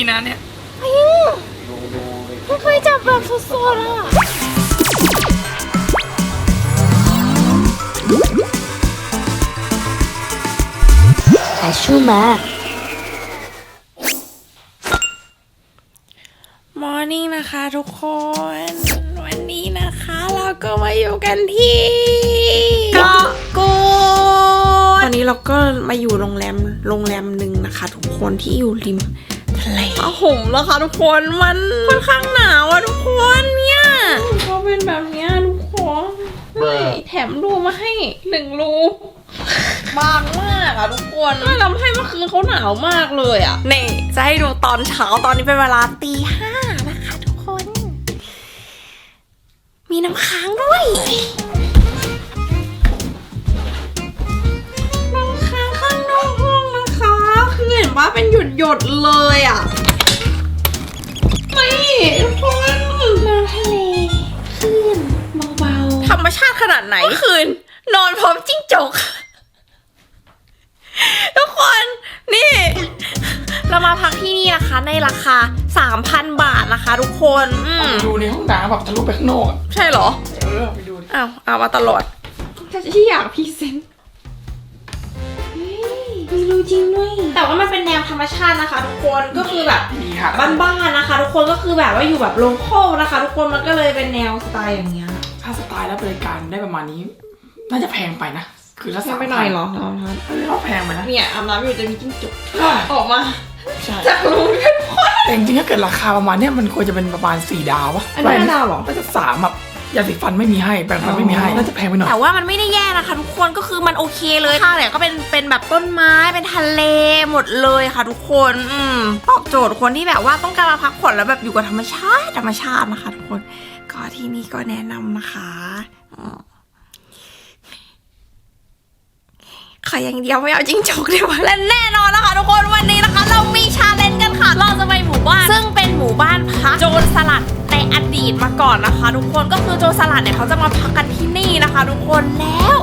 กินนะเนี่ยไม่เคยจับแบบสดๆอะอาชูมามอร์นิ่งนะคะทุกคน วันนี้นะคะเราก็มาอยู่กันที่เกาะกูดตอนนี้เราก็มาอยู่โรงแรมโรงแรมหนึ่งนะคะ ทุกคนที่อยู่ริม ทะเลผ้าห่มแล้วค่ะทุกคนมันค่อนข้างหนาวอะทุกคนเนี่ยก็เป็นแบบเนี้ยทุกคนนี่แถมรูมาให้หนึ่งรูบางมากอะทุกคนไม่ทำให้เมื่อคืนเขาหนาวมากเลยอะนี่จะให้ดูตอนเช้าตอนนี้เป็นเวลาตีห้านะคะทุกคน มีน้ำค้างด้วย คือเห็นว่าเป็นหยดหยดๆเลยอะนี่ทุกคนน้ำทะเลคลื่นเบาๆธรรมชาติขนาดไหนเมื่อคืน นอนพร้อมจิ้งจก ทุกคนนี่ เรามาพักที่นี่นะคะ ในราคา 3,000 บาทนะคะ ทุกคนอืมดูในห้องน้ำแบบทะลุไปข้างนอกอะใช่เหรอ เออไปดูดิอ้าวเอามาตลอดถ้าที่อยากพรีเซนต์เฮ้ย มีรูจริงด้วยแต่ว่ามันเป็นแนวธรรมชาตินะคะ ทุกคนก็คือแบบมีค่ะ บ้านๆนะคะ ทุกคนก็คือแบบว่าอยู่แบบโลคอลนะคะ ทุกคนมันก็เลยเป็นแนวสไตล์อย่างเงี้ยถ้าสไตล์และบริการได้ประมาณนี้ น่าจะแพงไปนะ คือถ้ายังไม่หน่อยเหรอเราครับเออแพงไปนะเนี่ยอาบน้ำอยู่จะมีจิ้งจกใช่ออกมาใช่จากรูด้วยทุกคนแต่จริงๆถ้าเกิดราคาประมาณเนี้ยมันควรจะเป็นประมาณสี่ดาววะอันนี้ห้าดาวเหรอ น่าจะสามแบบ ยาสีฟันไม่มีให้แปรงฟันไม่มีให้น่าจะแพงไปหน่อยแต่ว่ามันไม่ได้แย่นะคะ ทุกคนก็คือมันโอเคเลยข้างเนี่ยก็เป็นเป็นแบบต้นไม้เป็นทะเลหมดเลยค่ะ ทุกคนอืมตอบโจทย์คนที่แบบว่าต้องการมาพักผ่อนแล้วแบบอยู่กับธรรมชาติธรรมชาตินะคะ ทุกคนก็ที่นี่ก็แนะนำนะคะอืมขออย่างเดียวไม่เอาจิ้งจกดีกว่าและแน่นอนนะคะ ทุกคนวันนี้นะคะ เรามีชาเลนจ์กันค่ะเราจะไปหมู่บ้าน ซึ่งเป็นหมู่บ้านพักโจรสลัดใน อดีตมาก่อนนะคะ ทุกคนก็คือโจรสลัดเนี่ยเขาจะมาพักกันที่นี่นะคะ ทุกคนแล้ว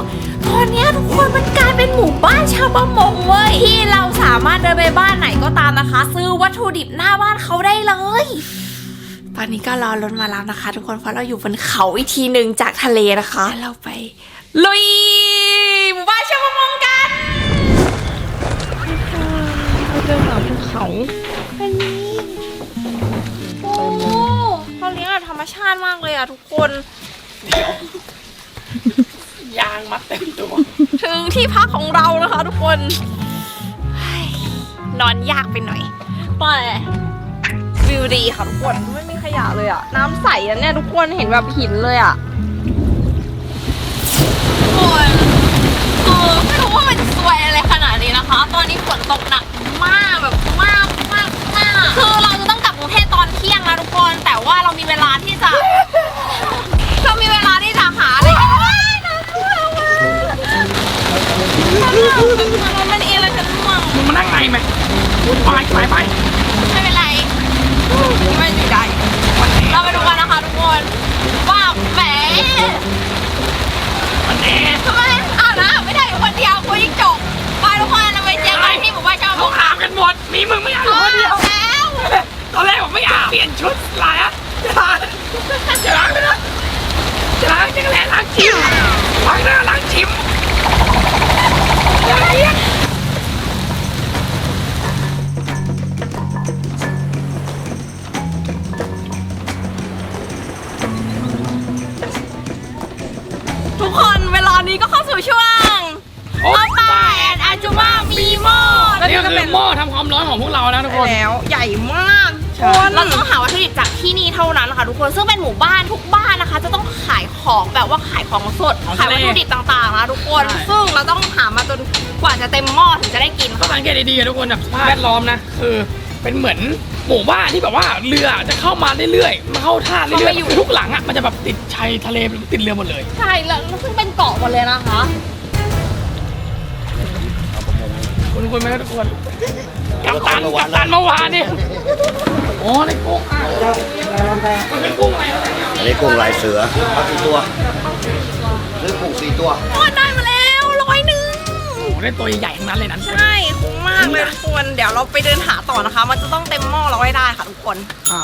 ตอนนี้ทุกคนมันกลายเป็นหมู่บ้านชาวประมงเว้ยที่เราสามารถเดินไปบ้านไหนก็ตามนะคะ ซื้อวัตถุดิบหน้าบ้านเขาได้เลยตอนนี้ก็รอรถมาแล้วนะคะ ทุกคนเพราะเราอยู่บนเขาอีกทีหนึ่งจากทะเลนะคะเราไปลุยหมู่บ้านชาวประมงกันเราเดินหาภูเขาอันนี้โอ้เขาเลย แบบธรรมชาติมากเลยอะทุกคนยางมัดเต็มตัว ถึงที่พักของเรานะคะทุกคนเฮ้ยนอนยากไปหน่อยแต่วิวดีค่ะทุกคนไม่มีขยะเลยอะน้ำใสอะเนี่ยทุกคนเห็นแบบหินเลยอะทุกคนเออไม่รู้ว่ามันสวยอะไรขนาดนี้นะคะ ตอนนี้ฝนตกหนักมากแบบมากมากมากคือเรา รุงเทพตอนเที่ยงนะทุกคน แต่ว่าเรามีเวลาที่จะ เรามีเวลาที่จะหาอะไรกันว้ายน่ากลัวมากมันมันเองเลยฉันง่วงมึงมานั่งไงไหมไปไปไปไม่เป็นไรไม่อยู่ได้ เราไปดูกันนะคะทุกคนว่าแหมมันแน่ทำไมอ้าวนะไม่ได้อยู่คนเดียวคุยจบไปทุกคนเราไปเจอกันที่หมู่บ้านชาวเขาอาบกันหมด มีมึงไม่เอาคนเดียว ตอนแรกผมไม่อาบเปลี่ยนชุดลายอะจะล้างจะล้างไปนะจะล้างจะแล้ล้างชิมล้างหน้าล้างชิมล้างเยี่ยมทุกคนเวลานี้ก็เข้าสู่ช่วงโอปาแอนอาจูมามีโม นี่ก็คือหม้อทำความร้อนของพวกเรานะทุกคน แล้วใหญ่มาก ใช่เราต้องหาวัตถุดิบจากที่นี่เท่านั้นค่ะทุกคนซึ่งเป็นหมู่บ้านทุกบ้านนะคะ จะต้องขายของแบบว่าขายของสดของขายทะเล วัตถุดิบต่างๆนะทุกคนใช่ซึ่งเราต้องหามาจนกว่าจะเต็มหม้อถึงจะได้กินก็สังเกตดีๆอะทุกคนแบบสภาพแวดล้อมนะคือเป็นเหมือนหมู่บ้านที่แบบว่าเรือจะเข้ามาเรื่อยๆมาเข้าท่าเรื่อยๆคือทุกหลังอะมันจะแบบติดชายทะเลติดเรือหมดเลย ใช่แล้วซึ่งเป็นเกาะหมดเลยนะคะคุณคุณไหมครับทุกคน กัปตันกัปตันเมื่อวานนี่โอ้ในกุ้งอะมันเป็นกุ้งอะไรวะเนี่ยอันนี้กุ้งลายเสือเอากี่ตัวซื้อกุ้งสี่ตัวโอ้ได้มาแล้วร้อยหนึ่งได้ตัวใหญ่ๆทั้งนั้นเลยนั้นใช่คุ้มมากเลยทุกคนเดี๋ยวเราไปเดินหาต่อนะคะ มันจะต้องเต็มหม้อเราให้ได้ค่ะทุกคนอ่า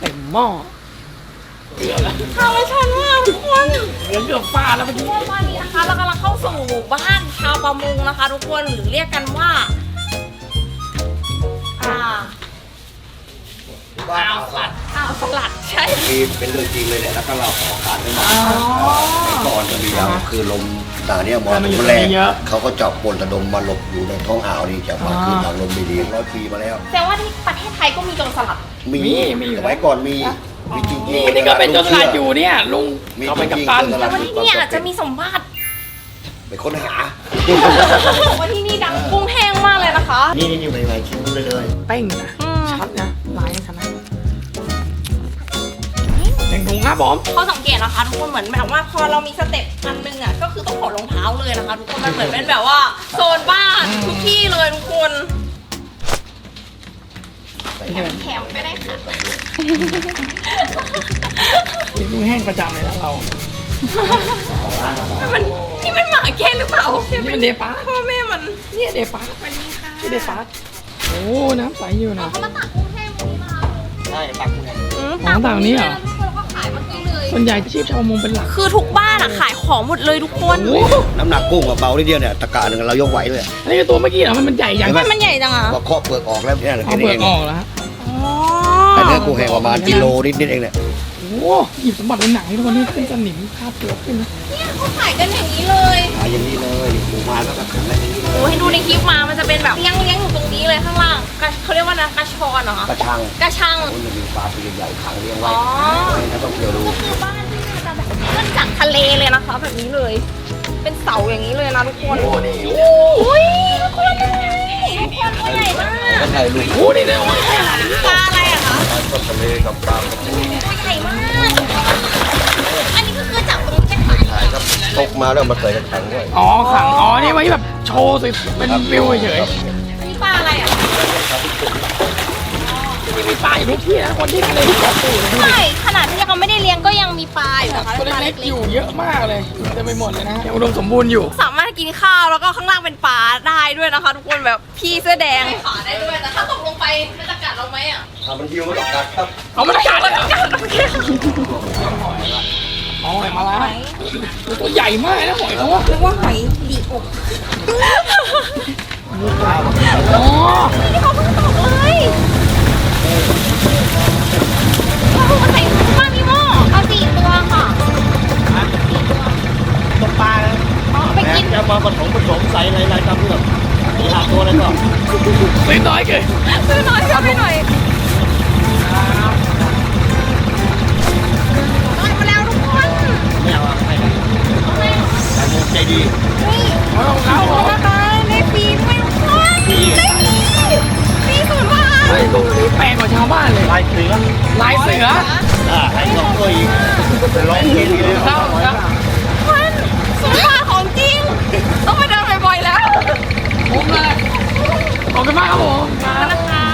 เต็มหม้อเกือบแล้วทางไม่ชันมากทุกคนเหลือเกือบฟาดแล้วเมื่อกี้ตอนนี้นะคะเรากำลังเข้าสู่หมู่บ้านชาวประมงนะคะ ทุกคนหรือเรียกกันว่า อ่าบ้านเอาสัตว์อ่าวสลัดใช่มีเป็นเรื่องจริงเลยเนี่ยแล้วก็เราขอการไม่มาก่อนจะมีแล้วคือลมหนาเนี่ยมรสุมแรงเขาก็จับปนระดมมาหลบอยู่ในท้องอ่าวนี่จากมาคือทางลมไม่ดีร้อยปีมาแล้ว แสดงว่าที่ประเทศไทยก็มีโจรสลัด มีสมัยก่อนมีมีจริงๆนี่นี่ก็เป็นเจ้าสลัดอยู่เนี่ยลุงมีเขาจเป็นกัริปงๆตันเจ้าสลัดวันนี้เนี่ยอาจจะมีสมบัติไปค้นหาบอกว่าที่นี่ คะ นี่นี่อยู่ในในชิ้นไปเลยเป้งนะอืม ชัดนะลายขนาดหนึ่งถุงครับผมเขาสังเกตนะคะทุกคนเหมือนแบบว่าพอเรามีสเต็ปอันหนึงอะก็คือต้องถอดรองเท้าเลยนะคะ ทุกคนมันเหมือนเป็นแบบว่าโซนบ้านทุกที่เลยทุกคนแถมไปได้ค่ะกินกุ้งแห้งประจำเลยนะเรามันนี่มันหมาแค่หรือเปล่านี่มันเดปาร์พ่อแม่มันเนี่ยเดปา ร์ที่เดปาร์โอ้น้ำใสอยู่นะเขามาตักกุ้งแห้งตรงนี้มาใช่ตักไงอืมอ๋อตักนี้เหรอแล้วก็ขายเมื่อกี้เลยส่วนใหญ่ชีพชาวประมงเป็นหลัก คือทุกบ้านอะขายของหมดเลยทุกคนโอ้โหน้ำหนักกุ้งกับเบานิดเดียวเนี่ยตะกร้าหนึ่งเรายกไหวเลยอันนี้ก็ตัวเมื่อกี้เหรอ มันมันใหญ่ยังเห็นไหทำไมมันใหญ่จังอะว่าเคาะเปลือกออกแล้วเนี่ยเอาแค่เปนี้ลือเอกงออกแล้วฮะอ๋อแต่เนื้อกุ้งแห้งประมาณกิโลนิดๆเองเนี่ยโอ้โหหยิบสมบัติเป็นหนังให้ทุกคนนี่ขึ้นสนิมคาบเปลือกขึ้นนะเนี่ยเขาขายกันอย่างนี้เลยขายอย่างนี้เลยหมูมาแล้วก็ขันอะไรอย่างนี้โอ้ให้ดูในคลิปมา มันจะเป็นแบบเลี้ยงเลี้ยงอยู่ตรงนี้เลยข้างล่างกระเขาเรียกว่านะกระชอนเหรอคะกระชังกระชังคนจะมีปลาตัวใหญ่ๆขังเลี้ยงไว้อ๋อให้นักท่องเที่ยวดูก็คือบ้านที่มันจะแบบขึ้นจากทะเลเลยนะคะ แบบนี้เลย เป็นเสาอย่างนี้เลยนะทุกคนโอ้โหนี่โอ้ยทุกคนดูทุกคนตัวใหญ่มากก็ถ่ายรูปโอ้โหนี่เลยโอ้ยปลาอะไรอะคะปลาสดทะเลกับปลากระพงตัวใหญ่มาก อันนี้ก็คือจับตรงนี้จะขายถ่ายครับตกมาแล้วมาใส่กระชังด้วยอ๋อขังอ๋อนี่ไว้แบบโชว์สวยเป็นวิวเฉยอันนี้ปลาอะไรอะๆ มีปลาอยู่ทุกที่นะคนที่ทะเลที่เกาะกูดดูดิใช่ขนาดที่เขาไม่ได้เลี้ยงก็ยังมีปลาอยู่นะคะตัวปลาเล็เล็กกๆอยู่เยอะมากเลยเต็มไปหมดเลยนะยังอุดมสมบูรณ์อยู่ ๆสามารถกินข้าวแล้วก็ข้างล่างเป็นปลาได้ด้วยนะคะ ทุกคนแบบพี่เสื้อแดงขาได้ด้วยแต่ถ้าตกลงไปมันจะกัดเราไหมอะทำมันฮิวมาตกกัดครับเอามันกัดเลยเหรอกัดโอเคอ๋อหอยมาแล้วตัวใหญ่มากนะหอยเขาอะนึกว่าหอยดีอกอ๋อนี่เขาเพิ่งตกเลยเราเอา ใส่ถุงมามีหม้อเอาสี่ตัวค่ะตกปลาอ๋อเอาไปกิน จะมาผสมผสมใส่อะไรอะไรตามเรื่องมีหาตัวอะไรก็เล็กน้อยเกินซื้อหน่อยซื้อไปหน่อยได้มาแล้วทุกคนไม่เอาให้กันแต่โมใจดี แปลกกว่าชาวบ้านเลยลายเสือลายเสืออ่าให้สองตัวอีกไปร้องเพลงเลยเข้าครับคนศูนย์บาทของจริง ต้องไปเดินบ่อยๆแล้วผมเลยขอบคุณมากครับผมครับนะคะ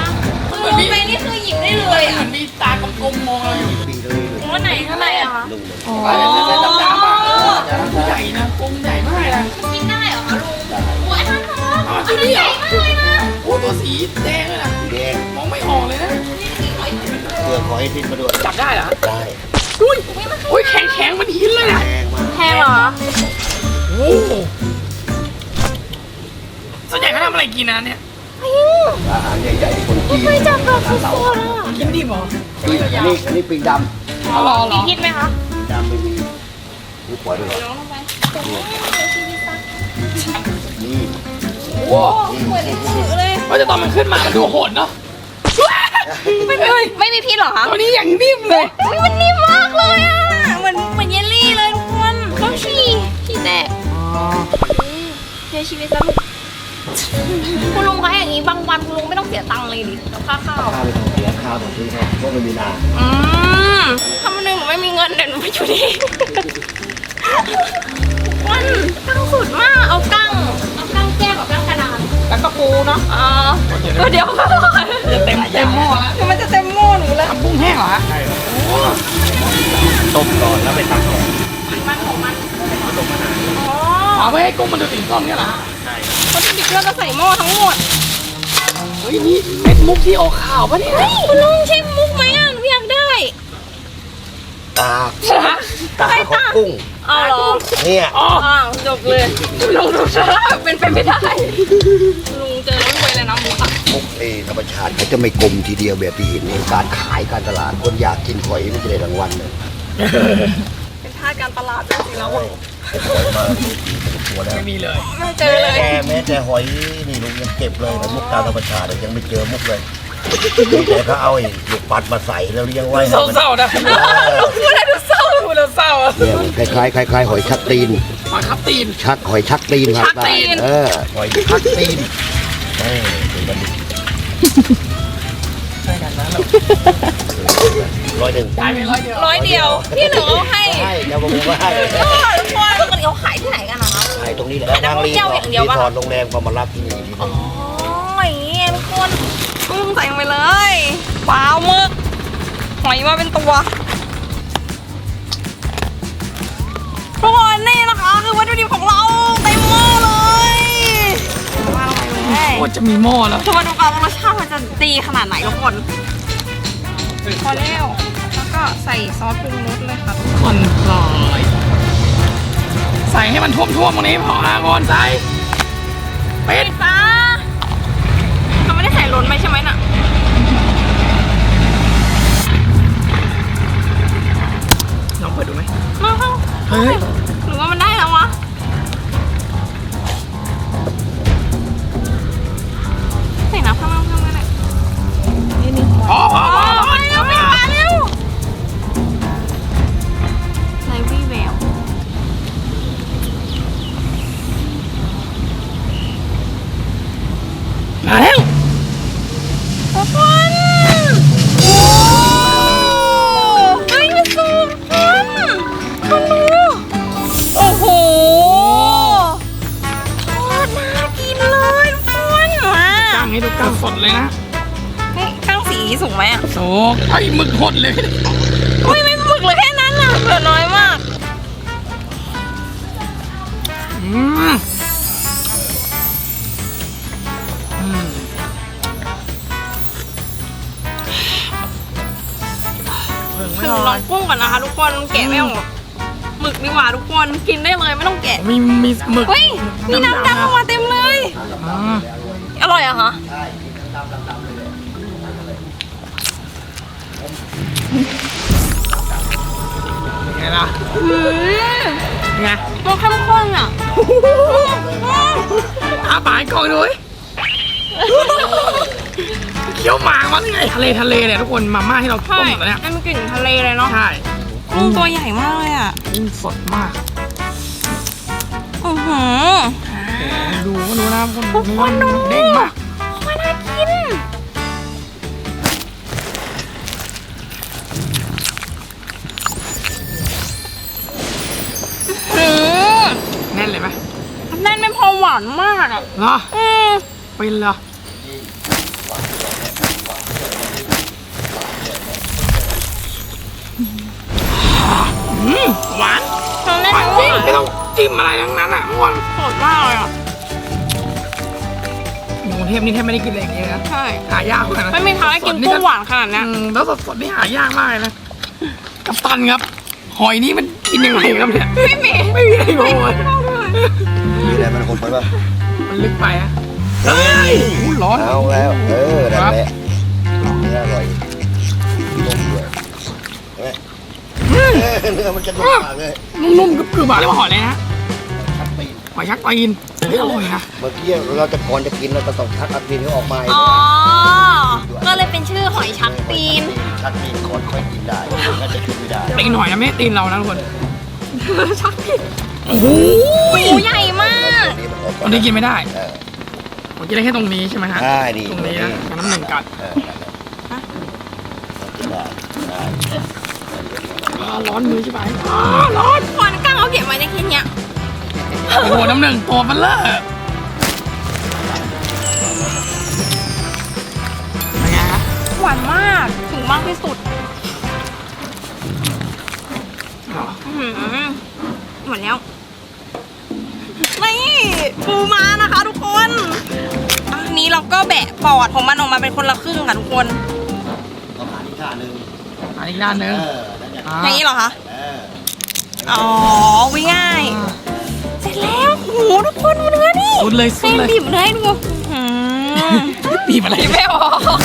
มองไปนี่คือหยิบได้เลยเหอะมือนมีตากลมๆมองเราอยู่ปีเลยว่าไหนเท่าไหร่อะลุงเลยอ๋อเส้นๆดำๆอะเออตัวใหญ่นะกรงใหญ่มากนะกินได้เหรอคะลุงโอ้ยอันนั้นเหรออ๋ออัตัวนนี้นี้เหรใหอ สีแดงเลยนะแดงมองไม่ออกเลยนะเปลือกหอยติดมาด้วยจับได้เหรอได้อุ้ยอุ้ยแข็งแข็งๆมันหินเลยนะแดงมากแพงเหรอโอ้ส่วนใหญ่เขาทำอะไรกินนะเนี่ยอาหารใหญ่ๆคนจีนไม่จับแบบสดๆอะกินดิบเหรอปีกอันนี้อันนี้ปีกดำเอารอเหรมีอพิษไหมคะปีกดำไม่มีหูปล่อยด้วยเหรอน้องลงไปนี่โอ้โอ้สวยเลยส วยเลยว่าจะตอนมันขึ้นมามันดูโหดเนาะไม่มีไม่มีพิษเหรอคะตัวนี้อย่างนิ่มเลยอุ๊ยมันนิ่มมากเลยอะเหมือนเหมือนเยลลี่เลยทุกคนต้องฉี่ฉี่แตกเสียชีวิตแล้วคุณลุงคะอย่างนี้บางวันคุณลุงไม่ต้องเสียตังค์เลยดิกับค่าข้าวข้าวไปทำเสียข้าวของที่เขาเพราะมันมีนาอืมถ้าวันหนึงหนูไม่มีเงินเดี๋ยวหนูไปอยู่นี่วันกั้งสุดมากเอากั้ง ต้มก่อนแล้วไปตักก่อนมันของมันอ๋ออ๋อไม่ให้กุ้งมันดูสีส้มเนี่ยเหรอวัตถุดิบที่เราจะใส่หม้อทั้งหมดเฮ้ยนี่เม็ดมุกที่โอขาวปะเนี่ยคุณลุงใช่มุกไหมอะหนูอยากได้ตาตาของกุ้งเอาเหรอเนี่ยอ๋ออ้าวจบเลยลงดูซะเป็นเป็นไม่ได้ลุงเจอแล้วรวยเลยนะมุกอะมุกเอธรรมชาติเขาจะไม่กลมทีเดียวแบบที่เห็นในการขายการตลาดคนอยากกินหอยมันจะได้รางวัลเลย เป็นท่าการตลาดด้วยสิแล้วอะหอยมาดูดีเป็นตัวแล้วไม่มีเลยไม่เจอเลย แม่แม้แต่หอยนี่ลุงยังเก็บเลยนะมุกตามธรรมชาติยังไม่เจอมุกเลยมีแต่เขาเอาไอ้ลูกปัดมาใส่แล้วเลี้ยงไว้ให้มันเศร้าๆนะเออพูดแล้วดูเศร้าพูดแล้วเศร้าอะเนี่ยมันคล้ายๆคล้ายๆหอยชักตีนปลาครับตีน ชักหอยชักตีนครับชักตีน เออหอยชักตีนเออเป็นมันร้อยหนึ่งได้ไป ร้อยเดียวร้อยเดียวพี่หนูเอาให้ใช่เดี๋ยวผมว่าให้โอ้ยทุกคนปกติเขาขายที่ไหนกันนะคะขายตรงนี้แหละขายน้ำมันแก้วอย่างเดียวรีปะสอร์ทโรงแรมก็มารับที่นี่ที่อ๋นี่ออย่างงี้ทุกคนกุ้งใส่ลงไปเลยปลาหมึกหอยมาเป็นตัวทุกคนนี่นะคะคือวัตถุดิบของเราเต็มหม้อเลยมาลงไปเลยโคตรจะมีหม้อแล้วคือมาดูกันว่ารสชาติมันจะดีขนาดไหนทุกคน พอแล้ว แล้วก็ใส่ซอสปรุงรสเลยค่ะคอนฟลอยใส่ให้มันท่วมๆตรงนี้พออาก่อนใส่เป็ดป้าเขาไม่ได้ใส่ล้นไปใช่ไหมน่ะลองเปิดดูไหมมาเข้าเฮ้ย ดูกล้างสดเลยนะเฮ้ยข้างสีสูงไหมอะโซกไอ้หมึกหดเลยอุ้ยไม่หมึกเลยแค่นั้นอะเหลือน้อยมากอืมอืมถึงลองกุ้งก่อนนะคะทุกคนแกะไม่ออกหมึกดีกว่าทุกคนกินได้เลยไม่ต้องแกะมีมีหมึกเฮ้ยมีน้ำดำออกมาเต็มเลยอ่าอร่อยอะคะ ไงล่ะอืมไงมันเข้มข้นอะอาปากก่อนเลยเคี้ยวหมากมันไงทะเลทะเลเนี่ยทุกคนมาม่าที่เราต้ใช่มแล้วเนี่ยมันกลิ่นทะเลเลยเนาะใช่กุ้งตัวใหญ่มากเลยอะกุ้งสดมากอือหือดูก็ดูนะคนทุกคนดูเด้งมาก น่นเลยไหมแน่นไม่พอหวานมากอะเหรออืมเป็นเหรออืมหวานทั้งแน่นหวานทั้งจริงหวานไม่ต้องจิ้มอะไรทั้งนั้นอะทุกคนสดมากเลยอะอยู่กรุงเทพนี่แทบไม่ได้กินอะไรอย่างเงี้ยนะใช่หายากมากนะไม่มีทางให้กินกุ้งหวานขนาดอืเนี้ยมแล้วสดๆนี่หายากมากเลยนะกัปตันครับ หอยนี่มันกินยังไงครับเนี่ยไม่มีไม่มีอะไรโอ้ย มีอะไรมันคนไปป่ะมันลึกไปอะเฮ้ยอู้ร้อน เอาแล้ว เออนั่นแหละนี่อร่อยต้มด้วยเห็นไหมเออเนื้อมันจะนุ่มมากเลยนุ่มๆกรึบๆอะเรียกว่าหอยอะไรนะชักตีนหอยชักตีนเฮ้ยอร่อยนะเมื่อกี้เราจะก่อนจะกินเราจะต้องชักอัดตีนเขาออกมาอ๋อ ก็เลยเป็นชื่อหอยชักตีน ชักตีนก่อนค่อยกินได้น่าจะกินไม่ได้ตีนหอยนะไม่ใช่ตีนเรานะทุกคนชักตีน โอ้โหตัวใหญ่มากนี่มันออกอันนี้กินไม่ได้ เออ ผมกินได้แค่ตรงนี้ใช่ไหมฮะใช่ดิ ตรงนี้นะน้ำหนึ่งกัดเออนั่นแหละได้ได้อ่าร้อนมือใช่ไหมอ่าร้อนควันก้างเขาเก็บมาได้แค่เนี้ยโอ้โหน้ำหนึ่งตัวมันเลอะเป็นไงฮะหวานมาก ถึงมากที่สุดอ๋ออื้อหือหมดแล้ว นี่ปูมานะคะทุกคนอันนี้เราก็แบะปอดของมันออกมาเป็นคนละครึ่งค่ะทุกคนต้องหาอีกท่าหนึ่งอันนี้ด้านหนึงเออแล้วจะอ่าอย่างนี้เหรอคะ เอออ๋อวิง่าย เสร็จแล้วโอ้โหทุกคนดูเนื้อนี่สุดเลยสุเส้ดนเลยบีบเนื้อให้ดูอืมบีบอะไร ไม่ออก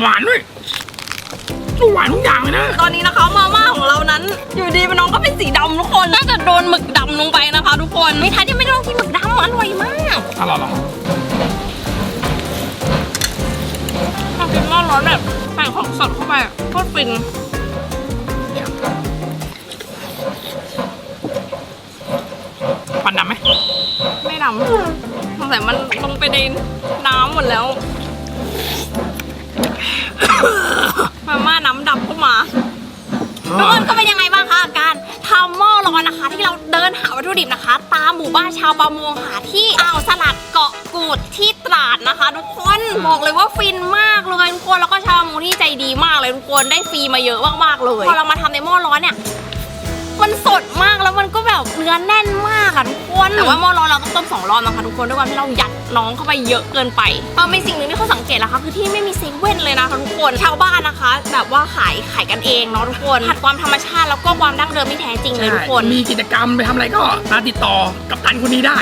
หวานด้วยหวานทุกอย่างเลยนะ ตอนนี้นะคะมาม่าของเรานั้น อยู่ดีมันน้องก็เป็นสีดำทุกคน น่าจะโดนหมึกดำลงไปนะคะ ทุกคนไม่ทันยังไม่ได้ลองกินหมึกดำอร่อยมากอร่อยหรอถ้ากินร้อนร้อนๆแบบใส่ของสดเข้าไปอะโคตรฟินปันดำไหมไม่ดำสงสัยมันลงไปในน้ำหมดแล้ว มาม่าน้ำดำเข้ามาทุกคนก็เป็นยังไงบ้างคะกับการทำหม้อร้อนนะคะ ที่เราเดินหาวัตถุดิบนะคะ ตามหมู่บ้านชาวประมงค่ะที่อ่าวสลัดเกาะกูดที่ตราดนะคะ ทุกคนบอกเลยว่าฟินมากเลยทุกคนแล้วก็ชาวประมงที่ใจดีมากเลยทุกคนได้ฟรีมาเยอะมากๆเลยพอเรามาทำในหม้อร้อนเนี่ย มันสดมากแล้วมันก็แบบเนื้อแน่นมากอะทุกคนแต่ว่าหม้อร้อนเราต้องต้มสองรอบนะคะทุกคนด้วยความที่เรายัดน้องเข้าไปเยอะเกินไปเออมีสิ่งหนึ่งที่เขาสังเกตนะคะ คือที่ไม่มีเซเว่นเลยนะคะทุกคนชาวบ้านนะคะ แบบว่าขายขายกันเองเนาะทุกคนผัดความธรรมชาติแล้วก็ความดั้งเดิมที่แท้จริงเลยทุกคนมีกิจกรรมไปทำอะไรก็มาติดต่อกับตันคนนี้ได้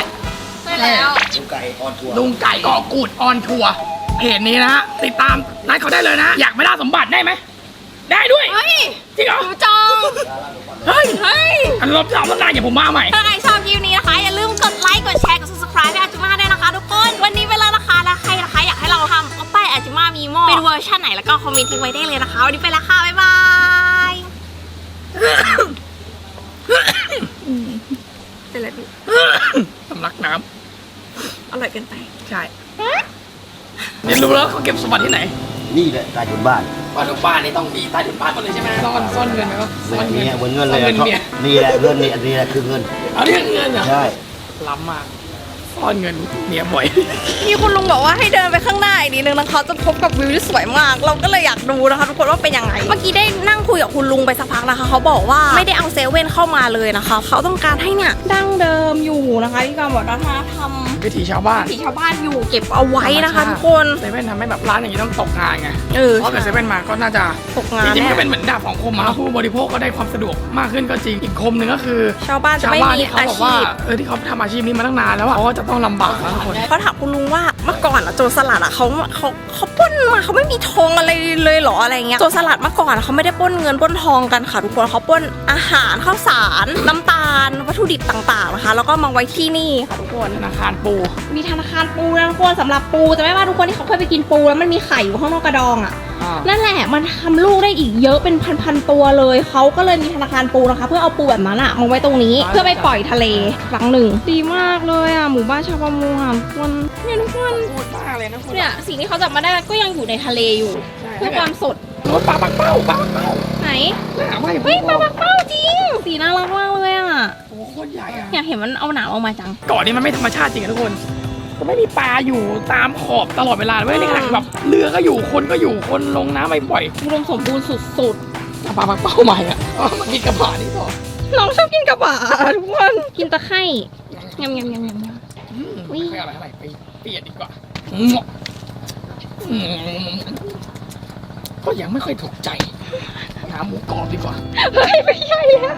ใช่แล้วลูกไก่ออนทัวร์ลุงไก่ก่อกูดออนทัวร์เพจนี้นะฮะติดตามนัดเขาได้เลยนะ อยากไม่ได้สมบัติได้ไหมได้ด้วยเฮ้ยจริงเหรอหนูจอง เฮ้ยเฮ้ยอันรอบสามรอบหน้าอย่าผมมาใหม่ ถ้าใครชอบคลิปนี้นะคะ อย่าลืมกดไลค์ กดแชร์ กด subscribe ให้อาจุมาด้วยนะคะทุกคน วันนี้ไปแล้วนะคะ แล้วใครนะคะ อยากให้เราทำก็ป้ายอาจุมามีหม้อเป็นเวอร์ชันไหนแล้วก็คอมเมนต์ทิ้งไว้ได้เลยนะคะ วันนี้ไปแล้วค่ะ บ๊ายบายเป็นไรพี่สำลักน้อร่อยเกินไปำใช่เนี่ยรู้แล้วเขาเก็บสมบัติที่ไหน นี่แหละใต้ถุนบ้านบ้านทุกบ้านนี่ต้องมีใต้ถุนบ้านหมดเลยใช่ไหมซ่อนซ่อนเงินไหมครับซ่อนเงินเนี่ยเหมือนเงินเลยซ่อนเงินอะเมียนี่แหละเงินนี่อันนี้แหละคือเงินเอาเรื่องเงินเหรอใช่ล้ำมาก ซ่อนเงินเมียบ่อย มีคุณลุงบอกว่าให้เดินไปข้างหน้าอีกนิดนึงนะคะจะพบกับวิวที่สวยมาก เราก็เลยอยากดูนะคะทุกคนว่าเป็นยังไง เมื่อกี้ได้นั่งคุยกับคุณลุงไปสักพักนะคะ เขาบอกว่าไม่ได้เอาเซเว่นเข้ามาเลยนะคะ เขาต้องการให้เนี่ยดั้งเดิมอยู่นะคะที่การบอกวัฒนธรรมวิถีชาวบ้านที่ชาวบ้านอยู่เก็บเอาไว้นะคะทุกคนเซเว่นทำให้แบบร้านอย่างนี้ต้องตกงานไงเออเพราะเกิดเซเว่นมาก็น่าจะตกงานจริงๆแน่ก็เป็นเหมือนดาบของคมมาผู้บริโภคก็ได้ความสะดวกมากขึ้นก็จริงอีกคมหนึ่งก็คือ ชาวบ้านจะชาวไม่บ้านมีที่เขาอาบอกว่าชีพเออที่เขาทำอาชีพนี้มาตั้งนานแล้วอะเขาก็จะต้องลำบากนะทุกคนเขาถามคุณลุงว่า เมื่อก่อนอะโจรสลัดอะเขาเขาเขาปล้นมาเขาไม่มีทองอะไรเลยเหรออะไรเงี้ยโจรสลัดเมื่อก่อนอะเขาไม่ได้ปล้นเงินปล้นทองกันค่ะทุกคนเขาปล้นอาหารข้าวสารน้ำตาล วัตถุดิบต่างๆนะคะ แล้วก็มาไว้ที่นี่ค่ะทุกคนธนาคารปู มีธนาคารปูนะทุกคนสำหรับปูแต่ไม่ว่าทุกคนที่เขาเคยไปกินปูแล้วมันมีไข่อยู่ข้างนอกกระดองอะนั่นแหละมันทำลูกได้อีกเยอะเป็นพันๆตัวเลยเขาก็เลยมีธนาคารปูนะคะ เพื่อเอาปูแบบนั้นอะมาไว้ตรงนี้ เพื่อไปปล่อยทะเลครั้งหนึ่งดีมากเลยอะหมู่บ้านชาวประมงอะทุกคนเนี่ยทุกคนพูดมากเลยนะคุณเนี่ยสิ่งที่เขาจับมาได้ก็ยังอยู่ในทะเลอยู่เพื่อความสดรถปลาปักเป้าปลาปักเป้าไหนหนาไม่เฮ้ยปลาปักเป้าจริงสีน่ารักมากเลยอะโอ้โหโคตรใหญ่อะอยากเห็นมันเอาหนามออกมาจังเกาะนี้มันไม่ธรรมชาติจริงอะทุกคนก็ไม่มีปลาอยู่ตามขอบตลอดเวลาเว้ยในขณะที่แบบเรือก็อยู่คนก็อยู่คนลงน้ำไปบ่อยอุดมสมบูรณ์สุดเอาปลาปักเป้าใหม่อะเอามากินกระบะนี่ต่อๆน้องชอบกินกระบะทุกคนกินตะไคร่ยำยำยำยำยำอืมอุ๊ยไม่อะไรอะไรไปเปียนดีกว่าก็ยังไม่ค่อยถูกใจหาหมูกรอบดีกว่าเฮ้ยไม่ใช่แล้ว